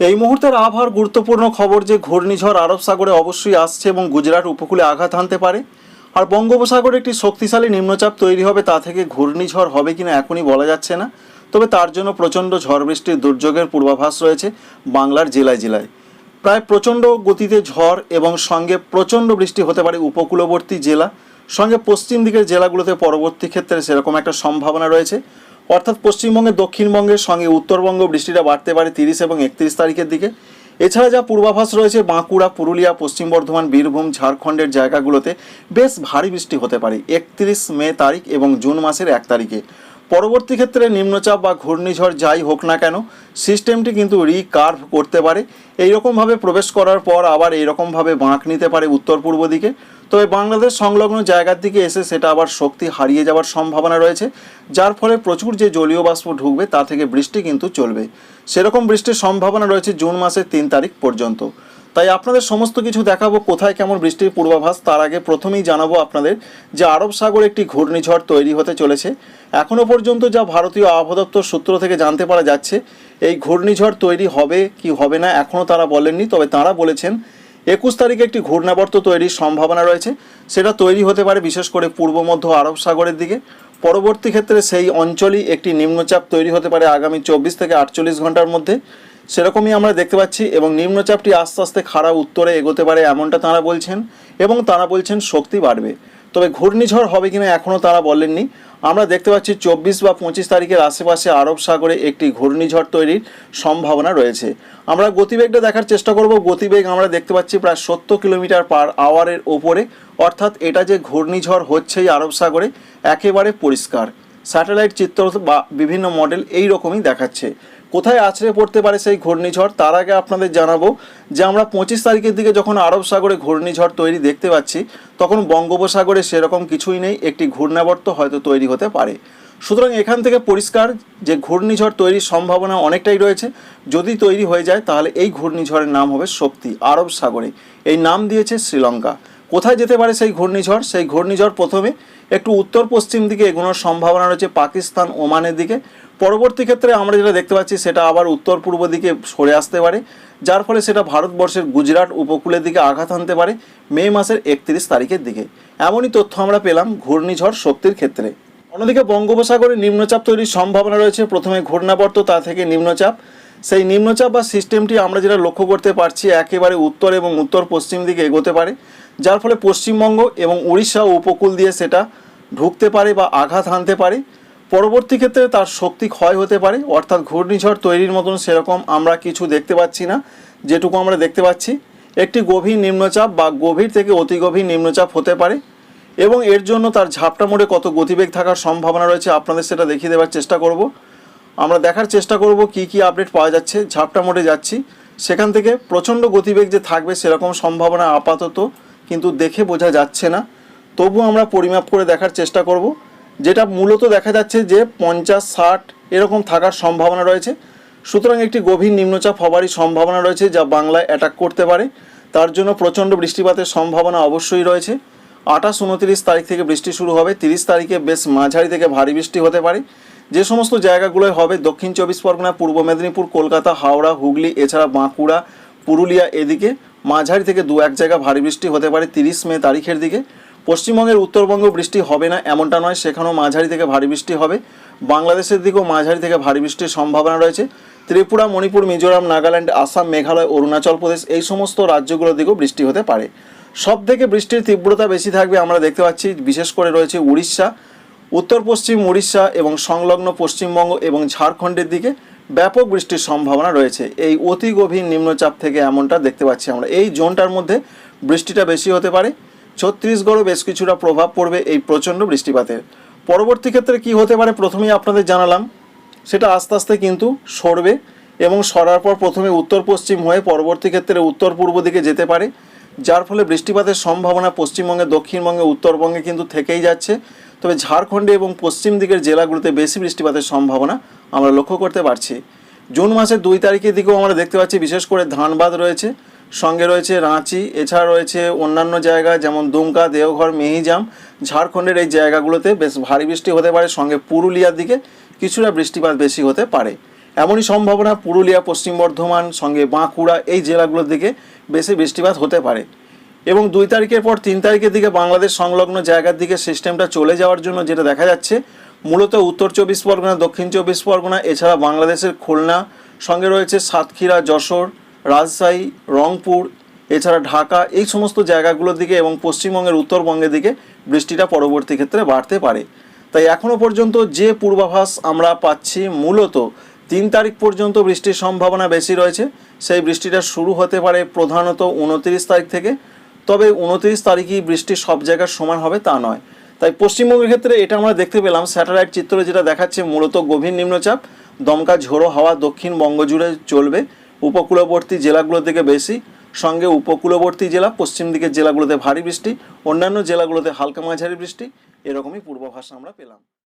এই মুহূর্তের আবহাওয়ার গুরুত্বপূর্ণ খবর যে ঘূর্ণিঝড় আরব সাগরে অবশ্যই আসছে এবং গুজরাট উপকূলে আঘাত হানতে পারে, আর বঙ্গোপসাগরে একটি শক্তিশালী নিম্নচাপ তৈরি হবে তা থেকে ঘূর্ণিঝড় হবে কিনা এখনই বলা যাচ্ছে না। তবে তার জন্য প্রচণ্ড ঝড় বৃষ্টির দুর্যোগের পূর্বাভাস রয়েছে বাংলার জেলায় জেলায়। প্রায় প্রচণ্ড গতিতে ঝড় এবং সঙ্গে প্রচণ্ড বৃষ্টি হতে পারে উপকূলবর্তী জেলা। সঙ্গে পশ্চিম দিকের জেলাগুলোতে পরবর্তী ক্ষেত্রে সেরকম একটা সম্ভাবনা রয়েছে। অর্থাৎ পশ্চিমবঙ্গে দক্ষিণবঙ্গের সঙ্গে উত্তরবঙ্গ বৃষ্টিটা বাড়তে পারে তিরিশ এবং একত্রিশ তারিখের দিকে। এছাড়া যা পূর্বাভাস রয়েছে, বাঁকুড়া, পুরুলিয়া, পশ্চিম বর্ধমান, বীরভূম, ঝাড়খণ্ডের জায়গাগুলোতে বেশ ভারী বৃষ্টি হতে পারে। একত্রিশ মে তারিখ এবং জুন মাসের এক তারিখে। পরবর্তী ক্ষেত্রে নিম্নচাপ বা ঘূর্ণিঝড় যাই হোক না কেন, সিস্টেমটি কিন্তু রিকার্ভ করতে পারে। এইরকমভাবে প্রবেশ করার পর আবার এইরকমভাবে বাঁক নিতে পারে উত্তর পূর্ব দিকে। তবে বাংলাদেশ সংলগ্ন জায়গার দিকে এসে সেটা আবার শক্তি হারিয়ে যাওয়ার সম্ভাবনা রয়েছে, যার ফলে প্রচুর যে জলীয় বাষ্প ঢুকবে তা থেকে বৃষ্টি কিন্তু চলবে। সেরকম বৃষ্টির সম্ভাবনা রয়েছে জুন মাসের তিন তারিখ পর্যন্ত। তাই আপনাদের সমস্ত কিছু দেখাবো কোথায় কেমন বৃষ্টির পূর্বাভাস। তার আগে প্রথমেই জানাব আপনাদের যে আরব সাগরে একটি ঘূর্ণিঝড় তৈরি হতে চলেছে। এখনও পর্যন্ত যা ভারতীয় আবহাওয়া দপ্তর সূত্র থেকে জানতে পারা যাচ্ছে, এই ঘূর্ণিঝড় তৈরি হবে কি হবে না এখনও তারা বলেননি, তবে তারা বলেছেন একুশ তারিখে একটি ঘূর্ণাবর্ত তৈরির সম্ভাবনা রয়েছে। সেটা তৈরি হতে পারে বিশেষ করে পূর্ব, মধ্য আরব সাগরের দিকে। পরবর্তী ক্ষেত্রে সেই অঞ্চলই একটি নিম্নচাপ তৈরি হতে পারে আগামী চব্বিশ থেকে আটচল্লিশ ঘণ্টার মধ্যে। সেরকমই আমরা দেখতে পাচ্ছি এবং নিম্নচাপটি আস্তে আস্তে খাড়া উত্তরে এগোতে পারে এমনটা তারা বলছেন এবং তারা বলছেন শক্তি বাড়বে। তবে ঘূর্ণিঝড় হবে কিনা এখনও তারা বলেননি। আমরা দেখতে পাচ্ছি চব্বিশ বা পঁচিশ তারিখের আশেপাশে আরব সাগরে একটি ঘূর্ণিঝড় তৈরির সম্ভাবনা রয়েছে। আমরা গতিবেগটা দেখার চেষ্টা করব। গতিবেগ আমরা দেখতে পাচ্ছি প্রায় সত্তর কিলোমিটার পার আওয়ারের ওপরে অর্থাৎ এটা যে ঘূর্ণিঝড় হচ্ছেই আরব সাগরে একেবারে পরিষ্কার। স্যাটেলাইট চিত্র বা বিভিন্ন মডেল এই রকমই দেখাচ্ছে। কোথায় আছড়ে পড়তে পারে সেই ঘূর্ণিঝড়, তার আগে আপনাদের জানাব যে আমরা পঁচিশ তারিখের দিকে যখন আরব সাগরে ঘূর্ণিঝড় তৈরি দেখতে পাচ্ছি, তখন বঙ্গোপসাগরে সেরকম কিছুই নেই, একটি ঘূর্ণাবর্ত হয়তো তৈরি হতে পারে। সুতরাং এখান থেকে পরিষ্কার যে ঘূর্ণিঝড় তৈরির সম্ভাবনা অনেকটাই রয়েছে। যদি তৈরি হয়ে যায়, তাহলে এই ঘূর্ণিঝড়ের নাম হবে শক্তি, আরব সাগরে। এই নাম দিয়েছে শ্রীলঙ্কা। কোথায় যেতে পারে সেই ঘূর্ণিঝড়? সেই ঘূর্ণিঝড় প্রথমে একটু উত্তর পশ্চিম দিকে এগোনোর সম্ভাবনা রয়েছে পাকিস্তান ওমানের দিকে। পরবর্তী ক্ষেত্রে আমরা যেটা দেখতে পাচ্ছি, সেটা আবার উত্তর পূর্ব দিকে সরে আসতে পারে, যার ফলে সেটা ভারতবর্ষের গুজরাট উপকূলের দিকে আঘাত আনতে পারে মে মাসের একত্রিশ তারিখের দিকে। এমনই তথ্য আমরা পেলাম ঘূর্ণিঝড় শক্তির ক্ষেত্রে। অন্যদিকে বঙ্গোপসাগরে নিম্নচাপ তৈরির সম্ভাবনা রয়েছে। প্রথমে ঘূর্ণাবর্ত, তা থেকে নিম্নচাপ। সেই নিম্নচাপ বা সিস্টেমটি আমরা যেটা লক্ষ্য করতে পারছি, একেবারে উত্তর এবং উত্তর পশ্চিম দিকে এগোতে পারে। যার ফলে পশ্চিমবঙ্গ এবং উড়িষ্যা উপকূল দিয়ে সেটা ঢুকতে পারে বা আঘাত হানতে পারে। পরবর্তী ক্ষেত্রে তার শক্তি ক্ষয় হতে পারে, অর্থাৎ ঘূর্ণিঝড় তৈরির মতন সেরকম আমরা কিছু দেখতে পাচ্ছি না, যেটুকু আমরা দেখতে পাচ্ছি। একটি গভীর নিম্নচাপ বা গভীর থেকে অতি গভীর নিম্নচাপ হতে পারে এবং এর জন্য তার ঝাপটা মোড়ে কত গতিবেগ থাকার সম্ভাবনা রয়েছে আপনাদের সেটা দেখিয়ে দেওয়ার চেষ্টা করব। আমরা দেখার চেষ্টা করব কি কি আপডেট পাওয়া যাচ্ছে, ঝাপটা মোড়ে যাচ্ছি। সেখান থেকে প্রচণ্ড গতিবেগ যে থাকবে সেরকম সম্ভাবনা আপাতত কিন্তু দেখে বোঝা যাচ্ছে না। তবু আমরা পরিমাপ করে দেখার চেষ্টা করব। যেটা মূলত দেখা যাচ্ছে যে পঞ্চাশ, ষাট এরকম থাকার সম্ভাবনা রয়েছে। সুতরাং একটি গভীর নিম্নচাপ হবারই সম্ভাবনা রয়েছে যা বাংলায় অ্যাটাক করতে পারে। তার জন্য প্রচণ্ড বৃষ্টিপাতের সম্ভাবনা অবশ্যই রয়েছে। আঠাশ, উনত্রিশ তারিখ থেকে বৃষ্টি শুরু হবে। তিরিশ তারিখে বেশ মাঝারি থেকে ভারী বৃষ্টি হতে পারে। যে সমস্ত জায়গাগুলোয় হবে, দক্ষিণ চব্বিশ পরগনা, পূর্ব মেদিনীপুর, কলকাতা, হাওড়া, হুগলি, এছাড়া বাঁকুড়া, পুরুলিয়া এদিকে। মাঝারি থেকে দু এক জায়গা ভারী বৃষ্টি হতে পারে তিরিশ মে তারিখের দিকে। পশ্চিমবঙ্গের উত্তরবঙ্গ বৃষ্টি হবে না এমনটা নয়, সেখানেও মাঝারি থেকে ভারী বৃষ্টি হবে। বাংলাদেশের দিকেও মাঝারি থেকে ভারী বৃষ্টির সম্ভাবনা রয়েছে। ত্রিপুরা, মণিপুর, মিজোরাম, নাগাল্যান্ড, আসাম, মেঘালয়, অরুণাচল প্রদেশ এই সমস্ত রাজ্যগুলোর দিকেও বৃষ্টি হতে পারে। সব থেকে বৃষ্টির তীব্রতা বেশি থাকবে আমরা দেখতে পাচ্ছি, বিশেষ করে রয়েছে উড়িষ্যা। উত্তর পশ্চিম উড়িষ্যা এবং সংলগ্ন পশ্চিমবঙ্গ এবং ঝাড়খণ্ডের দিকে ব্যাপক বৃষ্টির সম্ভাবনা রয়েছে। এই অতি গভীর নিম্নচাপ থেকে এমনটা দেখতে পাচ্ছি আমরা। এই জোনটার মধ্যে বৃষ্টিটা বেশি হতে পারে। ছত্তিশগড়ও বেশ কিছুটা প্রভাব পড়বে এই প্রচণ্ড বৃষ্টিপাতের। পরবর্তী ক্ষেত্রে কি হতে পারে প্রথমেই আপনাদের জানালাম। সেটা আস্তে আস্তে কিন্তু সরবে এবং সরার পর প্রথমে উত্তর পশ্চিম হয়ে পরবর্তী ক্ষেত্রে উত্তর পূর্ব দিকে যেতে পারে। যার ফলে বৃষ্টিপাতের সম্ভাবনা পশ্চিমবঙ্গে, দক্ষিণবঙ্গে, উত্তরবঙ্গে কিন্তু থেকেই যাচ্ছে। তবে ঝাড়খণ্ডে এবং পশ্চিম দিকের জেলাগুলোতে বেশি বৃষ্টিপাতের সম্ভাবনা আমরা লক্ষ্য করতে পারছি। জুন মাসের দুই তারিখের দিকেও আমরা দেখতে পাচ্ছি, বিশেষ করে ধানবাদ রয়েছে, সঙ্গে রয়েছে রাঁচি, এছাড়া রয়েছে অন্যান্য জায়গা যেমন দুমকা, দেওঘর, মেহিজাম। ঝাড়খণ্ডের এই জায়গাগুলোতে বেশ ভারী বৃষ্টি হতে পারে, সঙ্গে পুরুলিয়ার দিকে কিছুটা বৃষ্টিপাত বেশি হতে পারে। এমনই সম্ভাবনা পুরুলিয়া, পশ্চিম বর্ধমান, সঙ্গে বাঁকুড়া এই জেলাগুলোর দিকে বেশি বৃষ্টিপাত হতে পারে। এবং দুই তারিখের পর তিন তারিখের দিকে বাংলাদেশ সংলগ্ন জায়গার দিকে সিস্টেমটা চলে যাওয়ার জন্য যেটা দেখা যাচ্ছে, মূলত উত্তর চব্বিশ পরগনা, দক্ষিণ চব্বিশ পরগনা, এছাড়া বাংলাদেশের খুলনা, সঙ্গে রয়েছে সাতক্ষীরা, যশোর, রাজশাহী, রংপুর, এছাড়া ঢাকা, এই সমস্ত জায়গাগুলোর দিকে এবং পশ্চিমবঙ্গের উত্তরবঙ্গের দিকে বৃষ্টিটা পরবর্তী ক্ষেত্রে বাড়তে পারে। তাই এখনও পর্যন্ত যে পূর্বাভাস আমরা পাচ্ছি, মূলত তিন তারিখ পর্যন্ত বৃষ্টির সম্ভাবনা বেশি রয়েছে। সেই বৃষ্টিটা শুরু হতে পারে প্রধানত উনত্রিশ তারিখ থেকে। তবে উনত্রিশ তারিখই বৃষ্টি সব জায়গার সমান হবে তা নয়। তাই পশ্চিমবঙ্গের ক্ষেত্রে এটা আমরা দেখতে পেলাম, স্যাটেলাইট চিত্র যেটা দেখাচ্ছে মূলত গভীর নিম্নচাপ, দমকা ঝোড়ো হাওয়া দক্ষিণ বঙ্গ জুড়ে চলবে, উপকূলবর্তী জেলাগুলোর থেকে বেশি, সঙ্গে উপকূলবর্তী জেলা, পশ্চিম দিকের জেলাগুলোতে ভারী বৃষ্টি, অন্যান্য জেলাগুলোতে হালকা মাঝারি বৃষ্টি, এরকমই পূর্বাভাস আমরা পেলাম।